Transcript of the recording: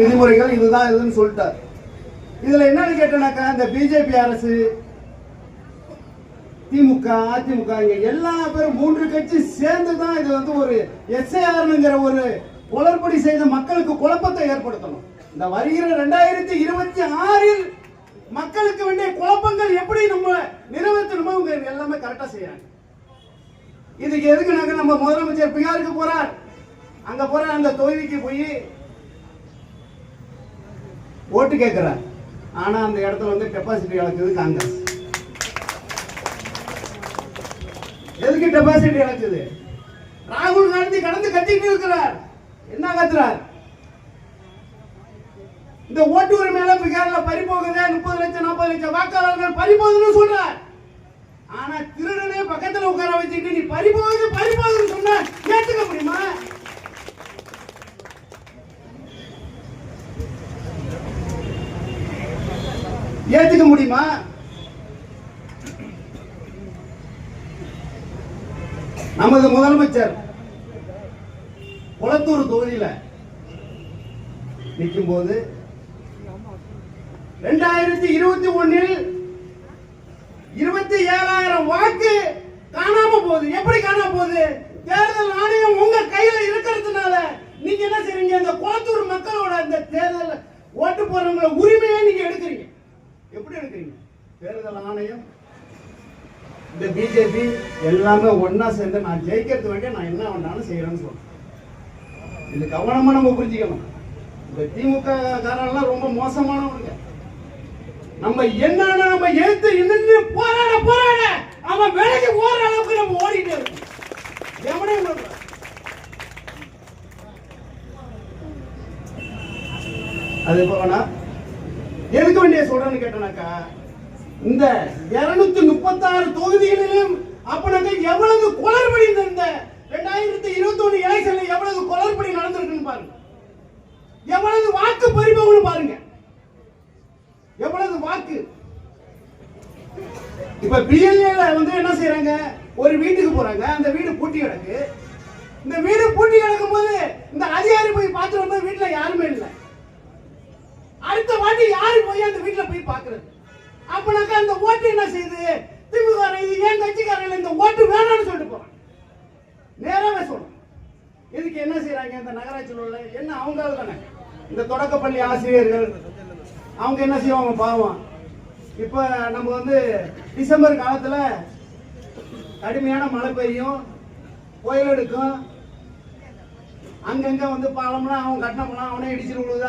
விதிமுறைகள் இதுதான் இதுன்னு சொல்லிட்டார். இதுல என்னன்னு கேட்டனாக்கா இந்த பிஜேபி அரசு திமுக அதிமுக இங்க எல்லா பேரும் மூன்று கட்சி சேர்ந்து தான் இது வந்து ஒரு எஸ்ஐஆர்ங்கிற ஒரு குளறுபடி செய்த மக்களுக்கு குழப்பத்தை ஏற்படுத்தணும். இந்த வருகிற ரெண்டாயிரத்தி இருபத்தி ஆறில் மக்களுக்கு வேண்டிய குழப்பங்கள் எப்படி நம்ம நிறைவேற்றணுமோ இவங்க எல்லாமே கரெக்டா செய்யறாங்க. இதுக்கு எதுக்குனாக்க நம்ம முதலமைச்சர் பிகாருக்கு போறார்? அங்க போற அந்த தொகுதிக்கு போய் ஓட்டு கேட்குறார் ஆனா அந்த இடத்துல வந்து டெபாசிட் இழக்குது காங்கிரஸ். எதுக்கு டெபாசிட் இழக்குது? ராகுல் காந்தி கடந்து கத்திட்டு இருக்கிறார். என்ன கத்துறார்? இந்த ஓட்டு உரிமையில பீகார்ல பறி போகுது முப்பது லட்சம் நாற்பது லட்சம் வாக்காளர்கள் பறி போகுதுன்னு சொல்றார். ஆனா திருடனே பக்கத்துல உட்கார வச்சுட்டு நீ பறி போகுது பறி போகுது சொன்னா ஏத்துக்க முடியுமா ஏத்துக்க முடியுமா? நமது முதலமைச்சர் குளத்தூர் தொகுதியில நிற்கும் போது ரெண்டாயிரத்தி இருபத்தி ஒன்னில் இருபத்தி ஏழாயிரம் வாக்கு காணாம போகுது. எப்படி காணாம போகுது? தேர்தல் ஆணையம் உங்க கையில இருக்கிறதுனால நீங்க என்ன செய்றீங்க? இந்த குளத்தூர் மக்களோட இந்த தேர்தல் ஓட்டு போறவங்கள உரிமையை நீங்க எடுக்கிறீங்க எடுக்கிறீங்க. தேர்தல் ஆணையம் இந்த பிஜேபி எல்லாமே ஒன்னா சேர்ந்து நான் ஜெயிக்கிறது வேண்டிய நான் என்ன வேணாலும் செய்யறேன்னு சொல்றேன். இது கவனமா நம்ம புரிஞ்சுக்கணும். இந்த திமுக காரெல்லாம் ரொம்ப மோசமானவங்க நம்ம என்னன்னா நம்ம எழுத்து நின்று போராட போராட அவன் விலகி ஓடுற அளவுக்கு நம்ம ஓடிட்டு இருக்கோம். எவனே அது போனா எதுக்கு வேண்டிய சொல்றேன்னு கேட்டனாக்கா இந்த இருநூத்தி முப்பத்தாறு தொகுதிகளிலும் அப்பனாக்க எவ்வளவு குளறுபடி இந்த- இந்த ரெண்டாயிரத்தி இருபத்தி ஒண்ணு எலெக்ஷன்ல எவ்வளவு குளறுபடி நடந்திருக்குன்னு பாருங்க. எவ்வளவு வாக்கு பறிபோகுன்னு பாருங்க. எவ்வளவு வாக்கு. இப்ப பிஎல்ஏல வந்து என்ன செய்யறாங்க ஒரு வீட்டுக்கு போறாங்க. அந்த வீடு பூட்டி கிடக்கு. இந்த வீடு பூட்டி கிடக்கும் போது இந்த அதிகாரி போய் பார்த்துட்டு வந்தா வீட்டுல யாருமே இல்லை. அடுத்த வாட்டி யாரு போய் அந்த வீட்டுல போய் பாக்குறது அப்பனாக்கா அந்த ஓட்டு என்ன செய்யுது திமுக இது ஏன் கட்சிக்காரன் இந்த ஓட்டு வேணாம்னு சொல்லிட்டு போறான். நேராகவே சொல்றேன். இதுக்கு என்ன செய்யறாங்க இந்த நகராட்சியில் உள்ள என்ன அவங்க தானே? இந்த தொடக்கப்பள்ளி ஆசிரியர்கள் அவங்க என்ன செய்வாங்க பாவம்? இப்போ நம்ம வந்து டிசம்பர் காலத்தில் கடுமையான மழை பெய்யும் புயல் எடுக்கும். அங்கங்க வந்து பாலம்லாம் அவன் கட்டினம்லாம் அவனே இடிச்சிட்டு விழுது